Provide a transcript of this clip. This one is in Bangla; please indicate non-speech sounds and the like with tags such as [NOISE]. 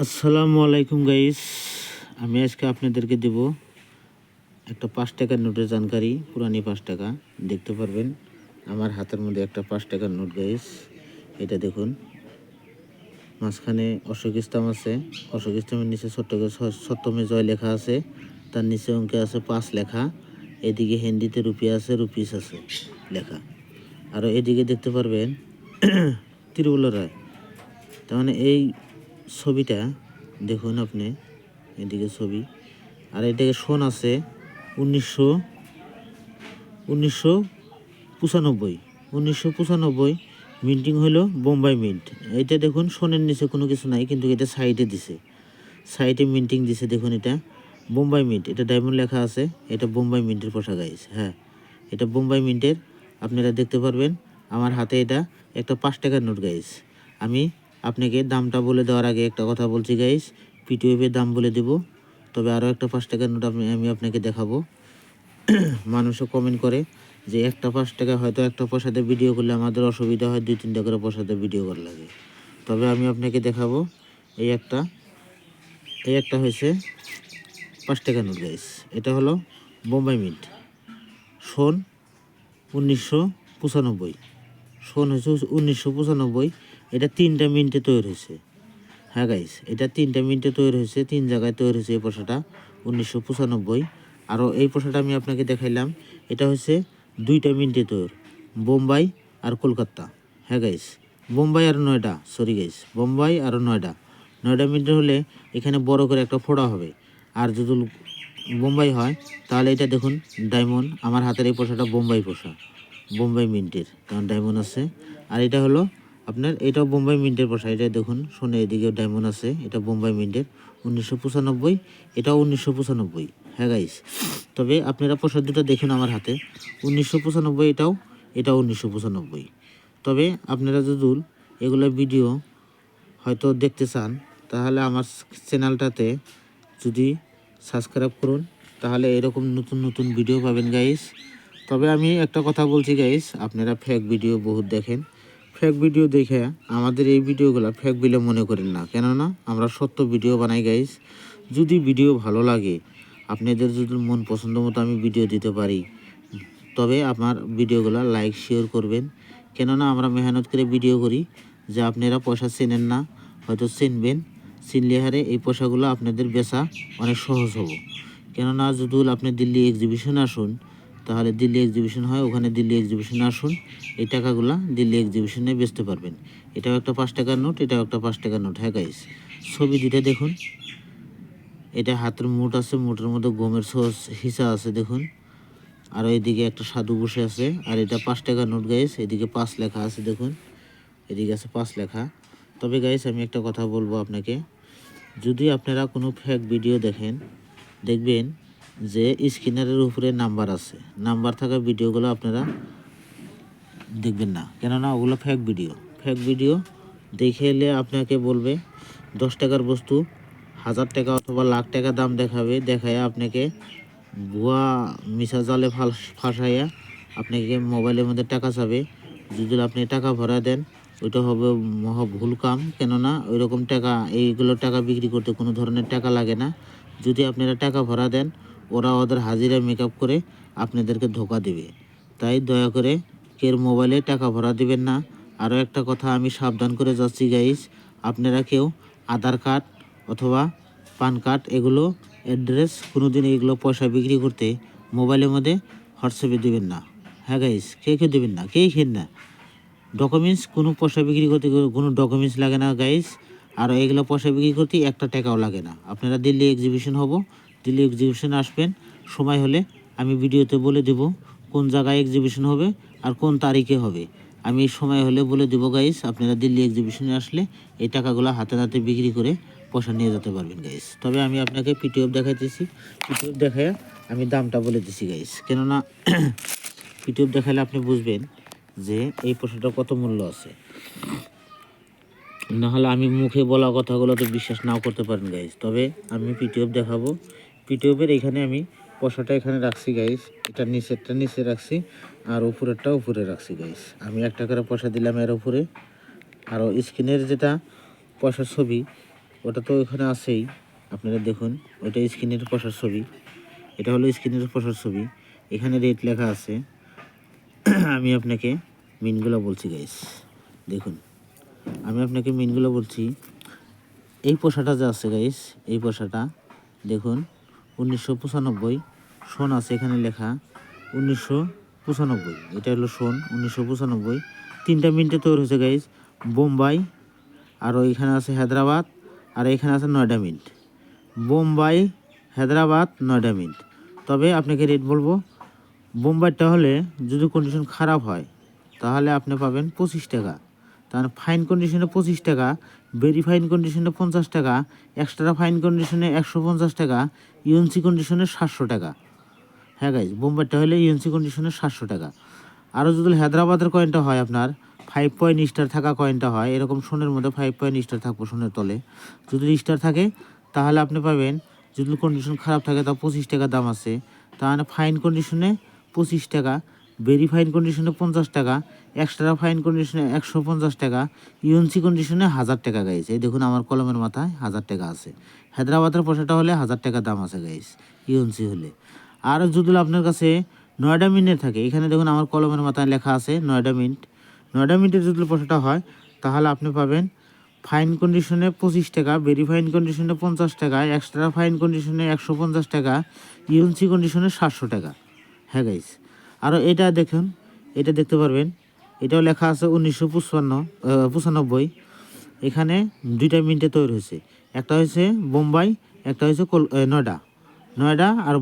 আসসালামু আলাইকুম গাইস আমি আজকে আপনাদেরকে দেব একটা পাঁচ টাকার নোটের জানকারি, পুরানি পাঁচ টাকা। দেখতে পারবেন, আমার হাতের মধ্যে একটা পাঁচ টাকার নোট গাইস এটা দেখুন। মাঝখানে অশোক ইস্তাম আছে। অশোক ইস্তামের নিচে সপ্তমে জয় লেখা আছে। তার নিচে অঙ্কে আছে পাঁচ লেখা। এদিকে হিন্দিতে রুপি আছে, রুপিস আছে লেখা। আর এদিকে দেখতে পারবেন, [CLEARS THROAT] তিরুবল রায়। তার মানে এই ছবিটা দেখুন আপনি, এদিকে ছবি। আর এদিকে সোন আছে, উনিশশো উনিশশো পঁচানব্বই। উনিশশো পঁচানব্বই মিন্টিং হলো বোম্বাই মিন্ট। এইটা দেখুন সোনের নিচে কোনো কিছু নাই, কিন্তু এটা সাইডে দিছে। সাইডে মিন্টিং দিছে, দেখুন এটা। বোম্বাই মিন্ট, এটা ডায়মন্ড লেখা আছে, এটা বোম্বাই মিন্টের পোশাক গাইছে হ্যাঁ। এটা বোম্বাই মিন্টের, আপনারা দেখতে পারবেন। আমার হাতে এটা একটা পাঁচ টাকার নোট গাইস আমি আপনাকে দামটা বলে দেওয়ার আগে একটা কথা বলছি গাইস পিটিওয়ের দাম বলে দেব। তবে আরও একটা পাঁচ টাকার নোট আমি আপনাকে দেখাবো। [CLEARS THROAT] মানুষও কমেন্ট করে যে একটা পাঁচ টাকা হয়তো একটা পয়সাতে ভিডিও করলে আমাদের অসুবিধা হয়, দুই, তিনটা করে পয়সাতে ভিডিও করা লাগে। তবে আমি আপনাকে দেখাবো এই একটা। এই একটা হয়েছে পাঁচ টাকা নোট গাইস এটা হলো বোম্বাই মিন্ট। শোন উনিশশো পঁচানব্বই। শোন হয়েছে উনিশশো পঁচানব্বই। এটা তিনটা মিনিটে তৈরি হয়েছে। হ্যাঁ গাইস এটা তিনটা মিনিটে তৈরি হয়েছে, তিন জায়গায় তৈরি হয়েছে এই পোশাটা, উনিশশো পঁচানব্বই। আরও এই পোশাটা আমি আপনাকে দেখাইলাম, এটা হচ্ছে দুইটা মিনিটে তৈরি, বোম্বাই আর কলকাতা। হ্যাঁ গাইস বোম্বাই আর নয়ডা সরি গাইস বোম্বাই আর নয়ডা। নয়ডা মিনিটে হলে এখানে বড় করে একটা ফোড়া হবে। আর যদি বোম্বাই হয়, তাহলে এটা দেখুন ডায়মন্ড আমার হাতের এই পোশাকটা বোম্বাই পোশাক বোম্বাই মিন্টের, কারণ ডায়মন্ড আছে। আর এটা হলো আপনার এটাও বোম্বাই মিন্টের পোশাক এটা দেখুন শোনে এদিকে ডায়মন্ড আছে, এটা বোম্বাই মিন্টের, উনিশশো পঁচানব্বই, এটাও উনিশশো পঁচানব্বই হ্যাঁ গাইস তবে আপনারা পোশাক দুটো দেখুন আমার হাতে, উনিশশো পঁচানব্বই এটাও এটাও উনিশশো পঁচানব্বই। তবে আপনারা যদি এগুলো ভিডিও হয়তো দেখতে চান, তাহলে আমার চ্যানেলটাতে যদি সাবস্ক্রাইব করুন, তাহলে এরকম নতুন নতুন ভিডিও পাবেন গাইস তবে আমি একটা কথা বলছি গাইস আপনারা ফেক ভিডিও বহুত দেখেন। ফেক ভিডিও দেখে আমাদের এই ভিডিওগুলো ফেক বলে মনে করেন না। কেননা আমরা সত্য ভিডিও বানাই গাইস যদি ভিডিও ভালো লাগে, আপনাদের যদি মন পছন্দ মতো আমি ভিডিও দিতে পারি, তবে আমার ভিডিওগুলো লাইক শেয়ার করবেন। কেননা আমরা মেহনত করে ভিডিও করি, যে আপনারা পয়সা চেনেন না, হয়তো চিনবেন। চিনলে হারে এই পয়সাগুলো আপনাদের বেচা অনেক সহজ হব। কেননা যদি আপনি দিল্লি এক্সিবিশন আসুন তাহলে দিল্লি এক্সিবিশন হয়, ওখানে দিল্লি এক্সিবিশনে আসুন। এই টাকাগুলা দিল্লি এক্সিবিশনে বেচতে পারবেন। এটাও একটা পাঁচ টাকার নোট, এটাও একটা পাঁচ টাকার নোট হ্যাঁ গাইস ছবি দুইটা দেখুন। এটা হাতের মুঠ আছে, মুঠের মধ্যে গমের সস, হিসা আছে, দেখুন। আর এদিকে একটা সাধু বসে আছে, আর এটা পাঁচ টাকার নোট গাইস এদিকে পাঁচ লেখা আছে, দেখুন। এদিকে আছে পাঁচ লেখা। তবে গাইস আমি একটা কথা বলব আপনাকে। যদি আপনারা কোনো ফেক ভিডিও দেখেন, দেখবেন যে স্ক্রিনারের উপরে নাম্বার আছে, নাম্বার থাকা ভিডিওগুলো আপনারা দেখবেন না। কেননা ওগুলো ফেক ভিডিও ফেক ভিডিও দেখে এলে আপনাকে বলবে, দশ টাকার বস্তু, হাজার টাকা অথবা লাখ টাকা দাম দেখাবে দেখায় আপনাকে ভুয়া মিশা জালে ফাঁসাইয়া আপনাকে মোবাইলের মধ্যে টাকা চাবে। যদি আপনি টাকা ভরা দেন, ওইটা হবে মহা ভুল কাম। কেননা ওই রকম টাকা, এইগুলো টাকা বিক্রি করতে কোনো ধরনের টাকা লাগে না। যদি আপনারা টাকা ভরা দেন ওরা ওদের হাজিরা মেকআপ করে আপনাদেরকে ধোকা দেবে। তাই দয়া করে কেউ মোবাইলে টাকা ভরা দিবেন না। আরও একটা কথা আমি সাবধান করে যাচ্ছি গাইস আপনারা কেউ আধার কার্ড অথবা পান কার্ড এগুলো অ্যাড্রেস কোনো দিন এগুলো পয়সা বিক্রি করতে মোবাইলের মধ্যে হোয়াটসঅ্যাপে দেবেন না। হ্যাঁ গাইস কে কে দেবেন না? কেই খেন না? ডকুমেন্টস কোনো পয়সা বিক্রি করতে কোনো ডকুমেন্টস লাগে না গাইস আর এগুলো পয়সা বিক্রি করতে একটা টাকাও লাগে না। আপনারা দিল্লি এক্সিবিশন হব দিল্লি এক্সিবিশনে আসবেন। সময় হলে আমি ভিডিওতে বলে দেব কোন জায়গায় এক্সিবিশন হবে আর কোন তারিখে হবে। আমি সময় হলে বলে দেবো গাইস আপনারা দিল্লি এক্সিবিশনে আসলে এই টাকাগুলো হাতে হাতে বিক্রি করে পয়সা নিয়ে যেতে পারবেন গাইস তবে আমি আপনাকে পিটিএফ দেখাইতেছি। পিটিএফ দেখায় আমি দামটা বলে দিছি গাইস কেননা [CLEARS THROAT] পিটিএফ দেখালে আপনি বুঝবেন যে এই পয়সাটা কত মূল্য আছে। নাহলে আমি মুখে বলা কথাগুলো তো বিশ্বাস নাও করতে পারেন গাইস তবে আমি পিটিএফ দেখাবো। পিটিএফের এখানে আমি পয়সাটা এখানে রাখছি গাইস এটা নিচেরটা নিচে রাখছি, আর উপরেরটা উপরে রাখছি গাইস আমি একটা করে পয়সা দিলাম এর উপরে। আর স্ক্রিনের যেটা পয়সার ছবি, ওটা তো ওখানে আছেই। আপনারা দেখুন, ওইটা স্ক্রিনের পশার ছবি। এটা হলো স্ক্রিনের পশার ছবি। এখানে রেট লেখা আছে। [CLEARS THROAT] আমি আপনাকে মিনগুলো বলছি গাইস দেখুন, আমি আপনাকে মিনগুলো বলছি। এই পোষাটা যে আছে গাইস এই পোষাটা দেখুন উনিশশো পঁচানব্বই, সোন আছে এখানে লেখা। উনিশশো পঁচানব্বই, এটা হলো সোন, উনিশশো পঁচানব্বই। তিনটা মিনিটে তৈরি হয়েছে গাইস বোম্বাই, আর এখানে আছে হায়দ্রাবাদ, আর এখানে আছে নয়ডা মিন্ট। বোম্বাই, হায়দ্রাবাদ, নয়ডা মিন্ট। তবে আপনাকে রেট বলব, বোম্বাইটা হলে যদি কন্ডিশন খারাপ হয়, তাহলে আপনি পাবেন পঁচিশ টাকা। তার ফাইন কন্ডিশনে পঁচিশ টাকা ভেরি ফাইন কন্ডিশনে পঞ্চাশ টাকা এক্সট্রা ফাইন কন্ডিশনে একশো পঞ্চাশ টাকা ইউএনসি কন্ডিশনে সাতশো টাকা। হ্যাঁ গাইজ বোম্বাইটা হলে ইউএনসি কন্ডিশনে সাতশো টাকা। আরও যদি হায়দ্রাবাদের কয়েনটা হয় আপনার ফাইভ পয়েন্ট স্টার থাকা কয়েনটা হয়, এরকম সোনের মধ্যে ফাইভ পয়েন্ট স্টার থাকব সোনের তলে। যদি স্টার থাকে, তাহলে আপনি পাবেন, যদি কন্ডিশন খারাপ থাকে তা পঁচিশ টাকা দাম আছে। তাহলে ফাইন কন্ডিশনে পঁচিশ টাকা ভেরি ফাইন কন্ডিশনে পঞ্চাশ টাকা এক্সট্রা ফাইন কন্ডিশনে একশো পঞ্চাশ টাকা ইউএনসি কন্ডিশনে হাজার টাকা গাইছে এই দেখুন আমার কলমের মাথায় হাজার টাকা আছে। হায়দ্রাবাদের পয়সাটা হলে হাজার টাকা দাম আছে গাইস ইউএনসি হলে। আর যদি আপনার কাছে নয়ডা মিনিটের থাকে, এখানে দেখুন আমার কলমের মাথায় লেখা আছে নয়ডা মিন্ট। নয়ডা মিনিটের যদি পয়সাটা হয়, তাহলে আপনি পাবেন ফাইন কন্ডিশনে পঁচিশ টাকা ভেরি ফাইন কন্ডিশনে পঞ্চাশ টাকা এক্সট্রা ফাইন কন্ডিশনে একশো পঞ্চাশ টাকা ইউএনসি কন্ডিশনে সাতশো টাকা। হ্যাঁ গাইস আরও এটা দেখুন, এটা দেখতে পারবেন। এটাও লেখা আছে উনিশশো পঁচপান্ন পঁচানব্বই। এখানে দুইটা মিনিটে তৈরি হয়েছে। একটা হয়েছে বোম্বাই, একটা হয়েছে নয়ডা। নয়ডা আর